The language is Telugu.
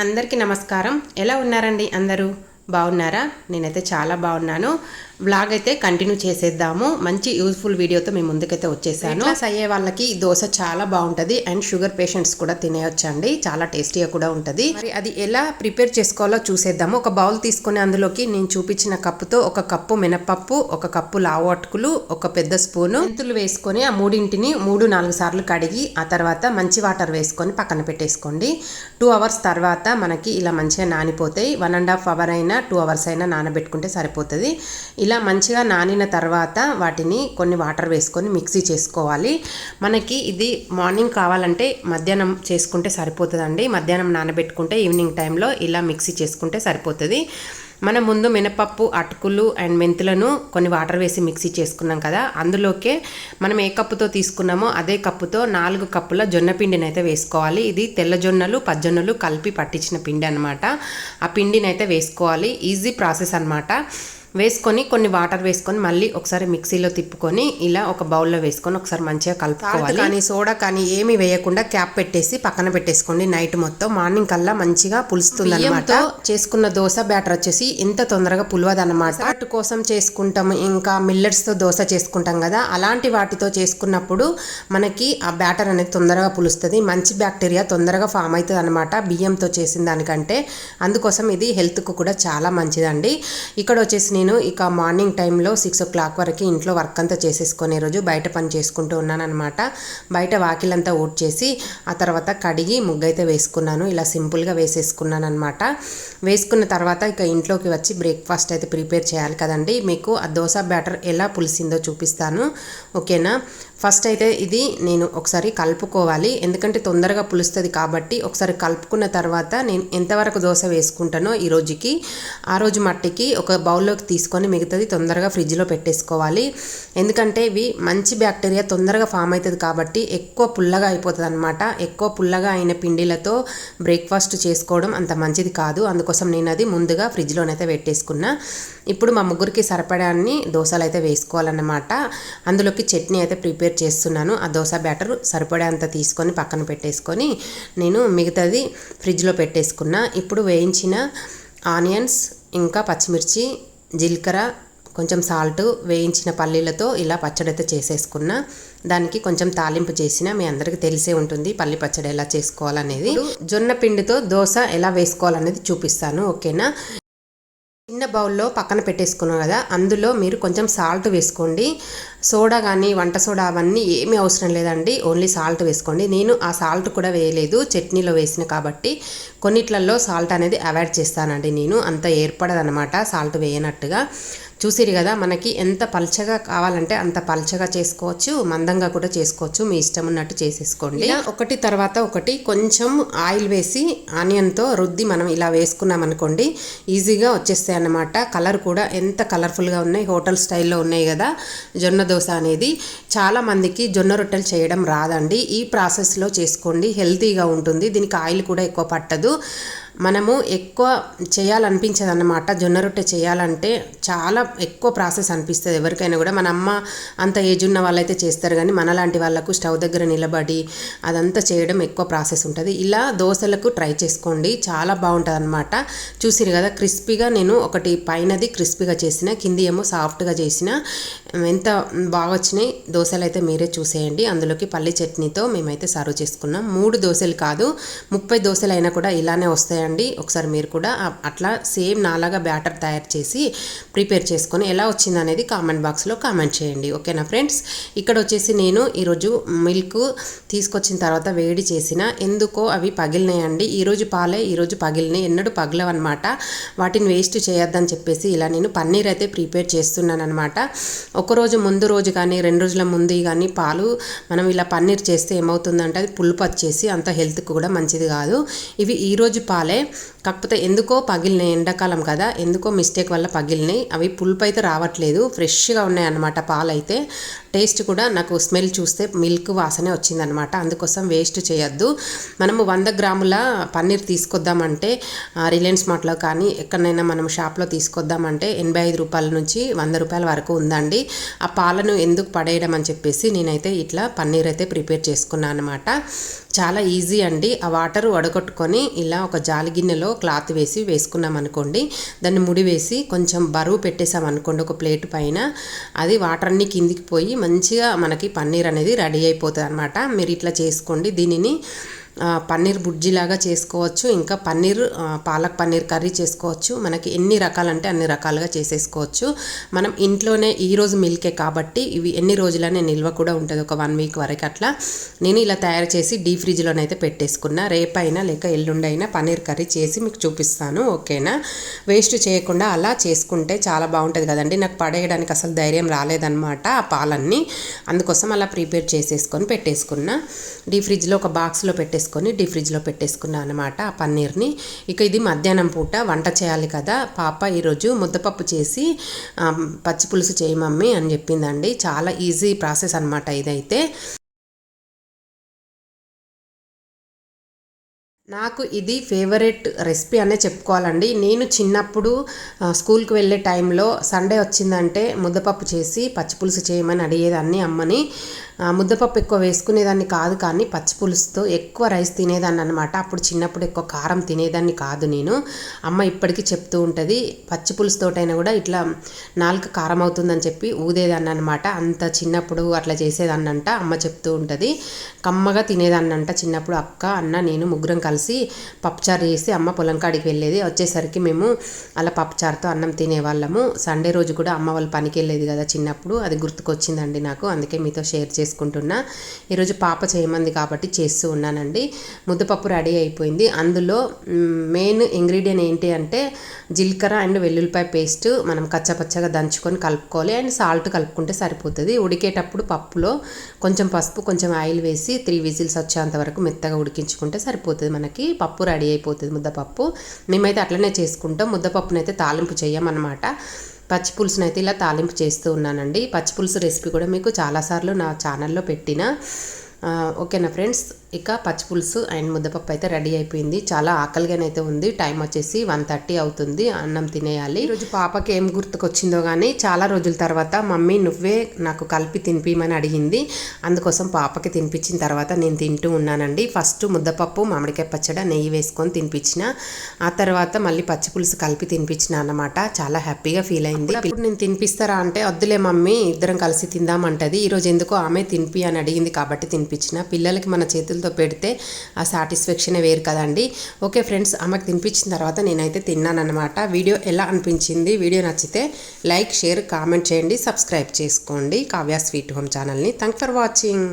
అందరికీ నమస్కారం. ఎలా ఉన్నారండి అందరూ? బాగున్నారా? నేనైతే చాలా బాగున్నాను. వ్లాగ్ అయితే కంటిన్యూ చేసేద్దాము. మంచి యూస్ఫుల్ వీడియోతో మేము ముందుకైతే వచ్చేసాను. క్లాస్ అయ్యే వాళ్ళకి ఈ దోశ చాలా బాగుంటుంది. అండ్ షుగర్ పేషెంట్స్ కూడా తినేయొచ్చండి. చాలా టేస్టీగా కూడా ఉంటుంది. మరి అది ఎలా ప్రిపేర్ చేసుకోవాలో చూసేద్దాము. ఒక బౌల్ తీసుకుని అందులోకి నేను చూపించిన కప్పుతో ఒక కప్పు మినపప్పు ఒక కప్పు లావు అటుకులు ఒక పెద్ద స్పూను మెంతులు వేసుకొని ఆ మూడింటిని మూడు నాలుగు సార్లు కడిగి ఆ తర్వాత మంచి వాటర్ వేసుకొని పక్కన పెట్టేసుకోండి. టూ అవర్స్ తర్వాత మనకి ఇలా మంచిగా నానిపోతాయి. వన్ అండ్ హాఫ్ అవర్ అయినా టూ అవర్స్ అయినా నానబెట్టుకుంటే సరిపోతుంది. ఇలా మంచిగా నానిన తర్వాత వాటిని కొన్ని వాటర్ వేసుకొని మిక్సీ చేసుకోవాలి. మనకి ఇది మార్నింగ్ కావాలంటే మధ్యాహ్నం చేసుకుంటే సరిపోతుందండి. మధ్యాహ్నం నానబెట్టుకుంటే ఈవినింగ్ టైంలో ఇలా మిక్సీ చేసుకుంటే సరిపోతుంది. మనం ముందు మినపప్పు అటుకులు అండ్ మెంతులను కొన్ని వాటర్ వేసి మిక్సీ చేసుకున్నాం కదా అందులోకే మనం ఏ కప్పుతో తీసుకున్నామో అదే కప్పుతో నాలుగు కప్పుల జొన్న పిండిని అయితే వేసుకోవాలి. ఇది తెల్ల జొన్నలు పజ్జొన్నలు కలిపి పట్టించిన పిండి అనమాట ఆ పిండిని అయితే వేసుకోవాలి. ఈజీ ప్రాసెస్ అనమాట వేసుకొని కొన్ని వాటర్ వేసుకొని మళ్ళీ ఒకసారి మిక్సీలో తిప్పుకొని ఇలా ఒక బౌల్లో వేసుకొని ఒకసారి మంచిగా కలుపుకోవాలి. కానీ సోడా కానీ ఏమి వేయకుండా క్యాప్ పెట్టేసి పక్కన పెట్టేసుకోండి నైట్ మొత్తం. మార్నింగ్ కల్లా మంచిగా పులుస్తుంది అనమాట చేసుకున్న దోశ బ్యాటర్ వచ్చేసి ఎంత తొందరగా పులవదు అనమాట అటు కోసం చేసుకుంటాం ఇంకా మిల్లెట్స్తో దోశ చేసుకుంటాం కదా అలాంటి వాటితో చేసుకున్నప్పుడు మనకి ఆ బ్యాటర్ అనేది తొందరగా పులుస్తుంది మంచి బ్యాక్టీరియా తొందరగా ఫామ్ అవుతుంది అనమాట బియ్యంతో చేసిన దానికంటే. అందుకోసం ఇది హెల్త్కు కూడా చాలా మంచిదండి. ఇక్కడ వచ్చేసి నేను నేను ఇక మార్నింగ్ టైంలో సిక్స్ ఓ క్లాక్ వరకు ఇంట్లో వర్క్ అంతా చేసేసుకునే రోజు బయట పని చేసుకుంటూ ఉన్నానమాట బయట వాకిలంతా ఊడ్ చేసి ఆ తర్వాత కడిగి ముగ్గైతే వేసుకున్నాను. ఇలా సింపుల్గా వేసేసుకున్నాను అనమాట వేసుకున్న తర్వాత ఇక ఇంట్లోకి వచ్చి బ్రేక్ఫాస్ట్ అయితే ప్రిపేర్ చేయాలి కదండి. మీకు ఆ దోశ బ్యాటర్ ఎలా పులిసిందో చూపిస్తాను. ఓకేనా? ఫస్ట్ అయితే ఇది నేను ఒకసారి కలుపుకోవాలి. ఎందుకంటే తొందరగా పులుస్తుంది కాబట్టి ఒకసారి కలుపుకున్న తర్వాత నేను ఎంతవరకు దోశ వేసుకుంటానో ఈ రోజుకి ఆ రోజు మట్టికి ఒక బౌల్లోకి తీసుకొని మిగతాది తొందరగా ఫ్రిడ్జ్లో పెట్టేసుకోవాలి. ఎందుకంటే ఇవి మంచి బ్యాక్టీరియా తొందరగా ఫామ్ అవుతుంది కాబట్టి ఎక్కువ పుల్లగా అయిపోతుంది అనమాట ఎక్కువ పుల్లగా అయిన పిండిలతో బ్రేక్ఫాస్ట్ చేసుకోవడం అంత మంచిది కాదు. అందుకోసం నేను అది ముందుగా ఫ్రిడ్జ్లోనైతే పెట్టేసుకున్నా. ఇప్పుడు మా ముగ్గురికి సరిపడాన్ని దోశలు అయితే వేసుకోవాలన్నమాట. అందులోకి చట్నీ అయితే ప్రిపేర్ చేస్తున్నాను. ఆ దోశ బ్యాటర్ సరిపడేంత తీసుకొని పక్కన పెట్టేసుకొని నేను మిగతాది ఫ్రిడ్జ్లో పెట్టేసుకున్నా. ఇప్పుడు వేయించిన ఆనియన్స్ ఇంకా పచ్చిమిర్చి జీలకర్ర కొంచెం సాల్ట్ వేయించిన పల్లీలతో ఇలా పచ్చడి అయితే చేసేసుకున్న. దానికి కొంచెం తాలింపు చేసిన మీ అందరికీ తెలిసే ఉంటుంది పల్లి పచ్చడి ఎలా చేసుకోవాలనేది. జొన్న పిండితో దోశ ఎలా వేసుకోవాలనేది చూపిస్తాను ఓకేనా? చిన్న బౌల్లో పక్కన పెట్టేసుకున్నాం కదా అందులో మీరు కొంచెం సాల్ట్ వేసుకోండి. సోడా కానీ వంట సోడా అవన్నీ ఏమీ అవసరం లేదండి. ఓన్లీ సాల్ట్ వేసుకోండి. నేను ఆ సాల్ట్ కూడా వేయలేదు. చట్నీలో వేసిన కాబట్టి కొన్నిట్లలో సాల్ట్ అనేది అవాయిడ్ చేస్తానండి నేను. అంత ఏర్పడదనమాట సాల్ట్ వేయనట్టుగా. చూసిరు కదా మనకి ఎంత పల్చగా కావాలంటే అంత పల్చగా చేసుకోవచ్చు మందంగా కూడా చేసుకోవచ్చు. మీ ఇష్టం ఉన్నట్టు చేసేసుకోండి. ఒకటి తర్వాత ఒకటి కొంచెం ఆయిల్ వేసి ఆనియన్తో రుద్ది మనం ఇలా వేసుకున్నాం అనుకోండి ఈజీగా వచ్చేస్తాయి అన్నమాట. కలర్ కూడా ఎంత కలర్ఫుల్గా ఉన్నాయి హోటల్ స్టైల్లో ఉన్నాయి కదా జొన్న దోశ అనేది. చాలా మందికి జొన్న రొట్టెలు చేయడం రాదండి. ఈ ప్రాసెస్లో చేసుకోండి హెల్తీగా ఉంటుంది. దీనికి ఆయిల్ కూడా ఎక్కువ పట్టదు. మనము ఎక్కువ చేయాలనిపించదు అన్నమాట జొన్న రొట్టె చేయాలంటే చాలా ఎక్కువ ప్రాసెస్ అనిపిస్తుంది. ఎవరికైనా కూడా మన అమ్మ అంత ఏజ్ ఉన్న వాళ్ళైతే చేస్తారు. కానీ మనలాంటి వాళ్ళకు స్టవ్ దగ్గర నిలబడి అదంతా చేయడం ఎక్కువ ప్రాసెస్ ఉంటుంది. ఇలా దోశలకు ట్రై చేసుకోండి. చాలా బాగుంటుంది అనమాట చూసిరు కదా క్రిస్పీగా నేను ఒకటి పైనది క్రిస్పీగా చేసిన కింది ఏమో సాఫ్ట్గా చేసిన ఎంత బాగా వచ్చినాయి దోశలు అయితే మీరే చూసేయండి. అందులోకి పల్లి చట్నీతో మేమైతే సర్వ్ చేసుకున్నాం. మూడు దోశలు కాదు ముప్పై దోశలు అయినా కూడా ఇలానే చేయండి ఒకసారి మీరు కూడా అట్లా సేమ్ నాలాగా బ్యాటర్ తయారు చేసి ప్రిపేర్ చేసుకొని ఎలా వచ్చింది అనేది కామెంట్ బాక్స్లో కామెంట్ చేయండి. ఓకేనా ఫ్రెండ్స్? ఇక్కడ వచ్చేసి నేను ఈరోజు మిల్క్ తీసుకొచ్చిన తర్వాత వేడి చేసిన ఎందుకో అవి పగిలినాయండి. ఈరోజు పాలే ఈరోజు పగిలినాయి. ఎన్నడూ పగిలవన్నమాట. వాటిని వేస్ట్ చేయొద్దని చెప్పేసి ఇలా నేను పన్నీర్ అయితే ప్రిపేర్ చేస్తున్నాను అనమాట ఒకరోజు ముందు రోజు కానీ రెండు రోజుల ముందు కానీ పాలు మనం ఇలా పన్నీర్ చేస్తే ఏమవుతుందంటే అది పులుపు వచ్చేసి అంత హెల్త్కి కూడా మంచిది కాదు. ఇవి ఈరోజు పాలే కాకపోతే ఎందుకో పగిలినాయి ఎండాకాలం కదా ఎందుకో మిస్టేక్ వల్ల పగిలినాయి. అవి పులుపు అయితే రావట్లేదు. ఫ్రెష్గా ఉన్నాయి అన్నమాట పాలైతే. టేస్ట్ కూడా నాకు స్మెల్ చూస్తే మిల్క్ వాసనే వచ్చిందనమాట అందుకోసం వేస్ట్ చేయొద్దు. మనము వంద గ్రాముల పన్నీర్ తీసుకొద్దామంటే రిలయన్స్ మార్ట్లో కానీ ఎక్కడైనా మనం షాప్లో తీసుకొద్దామంటే ఎనభై ఐదు రూపాయల నుంచి వంద రూపాయల వరకు ఉందండి. ఆ పాలను ఎందుకు పడేయడం అని చెప్పేసి నేనైతే ఇట్లా పన్నీర్ అయితే ప్రిపేర్ చేసుకున్నాను అనమాట చాలా ఈజీ అండి. ఆ వాటర్ వడగొట్టుకొని ఇలా ఒక జాలి గిన్నెలో క్లాత్ వేసి వేసుకున్నాం అనుకోండి దాన్ని ముడి వేసి కొంచెం బరువు పెట్టేసాం అనుకోండి ఒక ప్లేట్ పైన అది వాటర్ అన్నీ కిందికి పోయి మంచిగా మనకి పన్నీర్ అనేది రెడీ అయిపోతుంది అనమాట మీరు ఇట్లా చేసుకోండి దీనిని పన్నీర్ బుజ్జిలాగా చేసుకోవచ్చు. ఇంకా పన్నీర్ పాలక్ పన్నీర్ కర్రీ చేసుకోవచ్చు. మనకి ఎన్ని రకాలంటే అన్ని రకాలుగా చేసేసుకోవచ్చు. మనం ఇంట్లోనే ఈరోజు మిల్కే కాబట్టి ఇవి ఎన్ని రోజులనే నిల్వ కూడా ఉంటుంది. ఒక వన్ వీక్ వరకు అట్లా. నేను ఇలా తయారు చేసి డీ ఫ్రిడ్జ్లోనైతే పెట్టేసుకున్నా. రేపైనా లేక ఎల్లుండైనా పన్నీర్ కర్రీ చేసి మీకు చూపిస్తాను. ఓకేనా? వేస్ట్ చేయకుండా అలా చేసుకుంటే చాలా బాగుంటుంది కదండి. నాకు పడేయడానికి అసలు ధైర్యం రాలేదన్నమాట ఆ పాలన్నీ. అందుకోసం అలా ప్రిపేర్ చేసేసుకొని పెట్టేసుకున్నా. డీ ఫ్రిడ్జ్లో ఒక బాక్స్లో పెట్టేసుకుని పెట్టేసుకొని డీ ఫ్రిడ్జ్లో పెట్టేసుకున్నాను అనమాట ఆ పన్నీర్ని. ఇక ఇది మధ్యాహ్నం పూట వంట చేయాలి కదా పాప ఈరోజు ముద్దపప్పు చేసి పచ్చి పులుసు చేయి మమ్మీ అని చెప్పిందండి. చాలా ఈజీ ప్రాసెస్ అనమాట ఇదైతే. నాకు ఇది ఫేవరెట్ రెసిపీ అనే చెప్పుకోవాలండి. నేను చిన్నప్పుడు స్కూల్కి వెళ్ళే టైంలో సండే వచ్చిందంటే ముద్దపప్పు చేసి పచ్చిపులుసు చేయమని అడిగేదాన్ని అమ్మని. ముద్దపప్పు ఎక్కువ వేసుకునేదాన్ని కాదు కానీ పచ్చి పులుసుతో ఎక్కువ రైస్ తినేదాన్ని అనమాట అప్పుడు చిన్నప్పుడు ఎక్కువ కారం తినేదాన్ని కాదు నేను. అమ్మ ఇప్పటికీ చెప్తూ ఉంటుంది పచ్చి పులుసుతోటైనా కూడా ఇట్లా నాలుక కారం అవుతుందని చెప్పి ఊదేదాన్ని అనమాట అంత చిన్నప్పుడు అట్లా చేసేదాన్నంట అమ్మ చెప్తూ ఉంటుంది. కమ్మగా తినేదాన్నంట చిన్నప్పుడు అక్క అన్న నేను ముగ్గురం కలిసి పప్పుచారు చేసి అమ్మ పొలం కాడికి వెళ్ళేది. వచ్చేసరికి మేము అలా పప్పుచారుతో అన్నం తినేవాళ్ళము. సండే రోజు కూడా అమ్మ వాళ్ళు పనికి వెళ్ళేది కదా చిన్నప్పుడు. అది గుర్తుకొచ్చిందండి నాకు అందుకే మీతో షేర్ చేసి చేసుకుంటున్నా. ఈరోజు పాప చేయమంది కాబట్టి చేస్తూ ఉన్నానండి. ముద్దపప్పు రెడీ అయిపోయింది. అందులో మెయిన్ ఇంగ్రీడియంట్ ఏంటి అంటే జీలకర్ర అండ్ వెల్లుల్లిపాయ పేస్ట్ మనం కచ్చపచ్చగా దంచుకొని కలుపుకోవాలి. అండ్ సాల్ట్ కలుపుకుంటే సరిపోతుంది. ఉడికేటప్పుడు పప్పులో కొంచెం పసుపు కొంచెం ఆయిల్ వేసి త్రీ విజిల్స్ వచ్చేంత వరకు మెత్తగా ఉడికించుకుంటే సరిపోతుంది మనకి. పప్పు రెడీ అయిపోతుంది ముద్దపప్పు. మేమైతే అట్లనే చేసుకుంటాం. ముద్దపప్పునైతే తాలింపు చేయమన్నమాట పచ్చి పులుసును అయితే ఇలా తాలింపు చేస్తూ ఉన్నానండి. పచ్చి పులుసు రెసిపీ కూడా మీకు చాలాసార్లు నా ఛానల్లో పెట్టిన. ఓకేనా ఫ్రెండ్స్? ఇక పచ్చిపులుసు అండ్ ముద్దపప్పు అయితే రెడీ అయిపోయింది. చాలా ఆకలిగానైతే ఉంది. టైం వచ్చేసి వన్ థర్టీ అవుతుంది. అన్నం తినేయాలి. ఈరోజు పాపకి ఏం గుర్తుకొచ్చిందో కానీ చాలా రోజుల తర్వాత మమ్మీ నువ్వే నాకు కలిపి తినిపిమని అడిగింది. అందుకోసం పాపకి తినిపించిన తర్వాత నేను తింటూ ఉన్నానండి. ఫస్ట్ ముద్దపప్పు మామిడికాయ పచ్చడి నెయ్యి వేసుకొని తినిపించిన. ఆ తర్వాత మళ్ళీ పచ్చిపులుసు కలిపి తినిపించిన అన్నమాట. చాలా హ్యాపీగా ఫీల్ అయింది. ఇప్పుడు నేను తినిపిస్తారా అంటే వద్దులే మమ్మీ ఇద్దరం కలిసి తిందామంటది ఈరోజు ఎందుకో ఆమె తినిపి అని అడిగింది కాబట్టి తినిపించిన పిల్లలకి మన చేతులతో పెడితే ఆ సాటిస్ఫాక్షనే వేరు కదండి. ఓకే ఫ్రెండ్స్ ఆమెకు తినిపించిన తర్వాత నేనైతే తిన్నానమాట వీడియో ఎలా అనిపించింది? వీడియో నచ్చితే లైక్ షేర్ కామెంట్ చేయండి. సబ్స్క్రైబ్ చేసుకోండి. కావ్య స్వీట్ హోమ్ ఛానల్ని. Thank for watching.